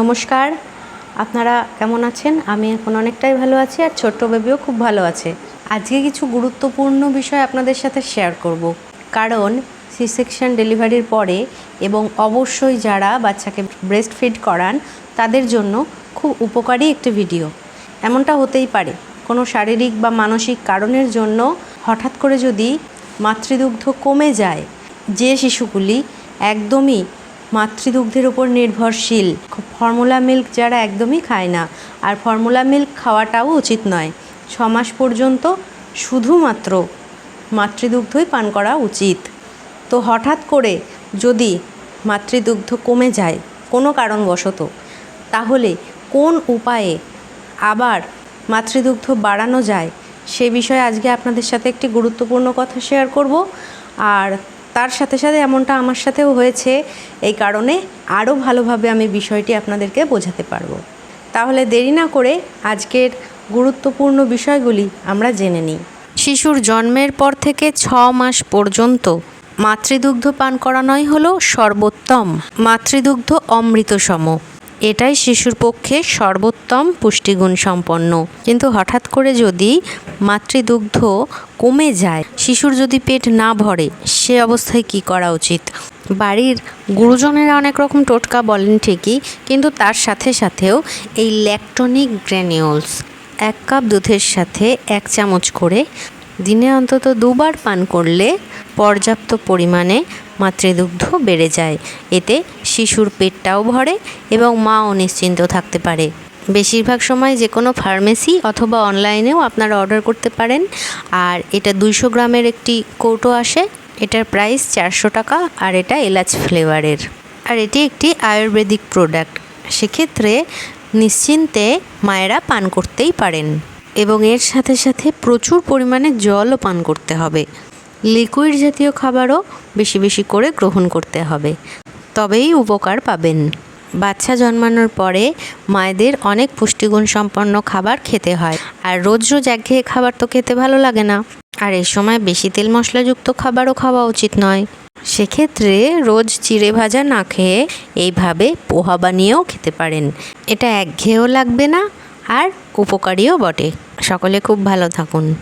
নমস্কার। আপনারা কেমন আছেন? আমি এখন অনেকটাই ভালো আছি আর ছোট্ট বেবিও খুব ভালো আছে। আজকে কিছু গুরুত্বপূর্ণ বিষয় আপনাদের সাথে শেয়ার করব। কারণ সি সেকশন ডেলিভারির পরে এবং অবশ্যই যারা বাচ্চাকে ব্রেস্ট ফিড করান, তাদের জন্য খুব উপকারী একটি ভিডিও এমনটা হতেই পারে, কোনো শারীরিক বা মানসিক কারণের জন্য হঠাৎ করে যদি মাতৃদুগ্ধ কমে যায়, যে শিশুগুলি একদমই মাতৃদুগ্ধের উপর নির্ভরশীল। ফর্মুলা মিল্ক যারা একদমই খায় না। আর ফর্মুলা মিল্ক খাওয়াটাও উচিত নয়। ছ মাস পর্যন্ত শুধুমাত্র মাতৃদুগ্ধই পান করা উচিত। তো হঠাৎ করে যদি মাতৃদুগ্ধ কমে যায়, কোনো কারণবশত, তাহলে কোন উপায়ে আবার মাতৃদুগ্ধ বাড়ানো যায়, সে বিষয়ে আজকে আপনাদের সাথে একটি গুরুত্বপূর্ণ কথা শেয়ার করব। আর তার সাথে সাথে এমনটা আমার সাথেও হয়েছে। এই কারণে আরও ভালোভাবে আমি বিষয়টি আপনাদেরকে বোঝাতে পারব। তাহলে দেরি না করে আজকের গুরুত্বপূর্ণ বিষয়গুলি আমরা জেনে নিই। শিশুর জন্মের পর থেকে ছ মাস পর্যন্ত মাতৃদুগ্ধ পান করানোই হলো সর্বোত্তম। মাতৃদুগ্ধ অমৃতসম। এটাই শিশুর পক্ষে সর্বোত্তম পুষ্টিগুণ সম্পন্ন। কিন্তু হঠাৎ করে যদি মাতৃদুগ্ধ কমে যায়, শিশুর যদি পেট না ভরে, সে অবস্থায় কি করা উচিত? বাড়ির গুরুজনেরা অনেক রকম টোটকা বলেন ঠিকই, কিন্তু তার সাথে সাথেও এই ল্যাকটনিক গ্র্যানিউলস এক কাপ দুধের সাথে এক চামচ করে দিনে অন্তত দুবার পান করলে পর্যাপ্ত পরিমাণে মাতৃদুগ্ধ বেড়ে যায়। এতে শিশুর পেটটাও ভরে এবং মাও নিশ্চিন্ত থাকতে পারে। বেশিরভাগ সময় যে কোনো ফার্মেসি অথবা অনলাইনেও আপনারা অর্ডার করতে পারেন। আর এটা দুইশো গ্রামের একটি কৌটো আসে। এটার প্রাইস চারশো টাকা আর এটা এলাচ ফ্লেভারের। আর এটি একটি আয়ুর্বেদিক প্রোডাক্ট। সেক্ষেত্রে নিশ্চিন্তে মায়েরা পান করতেই পারেন। এবং এর সাথে সাথে প্রচুর পরিমাণে জলও পান করতে হবে। লিকুইড জাতীয় খাবারও বেশি বেশি করে গ্রহণ করতে হবে। তবেই উপকার পাবেন। বাচ্চা জন্মানোর পরে মায়েদের অনেক পুষ্টিগুণ সম্পন্ন খাবার খেতে হয়। আর রোজ রোজ একঘেয়ে খাবার তো খেতে ভালো লাগে না। আর এই সময় বেশি তেল মশলাযুক্ত খাবারও খাওয়া উচিত নয়। সেক্ষেত্রে রোজ চিড়ে ভাজা না খেয়ে এইভাবে পোহা বানিয়েও খেতে পারেন। এটা একঘেয়েও লাগবে না আর উপকারীও বটে। সকলে খুব ভালো থাকুন।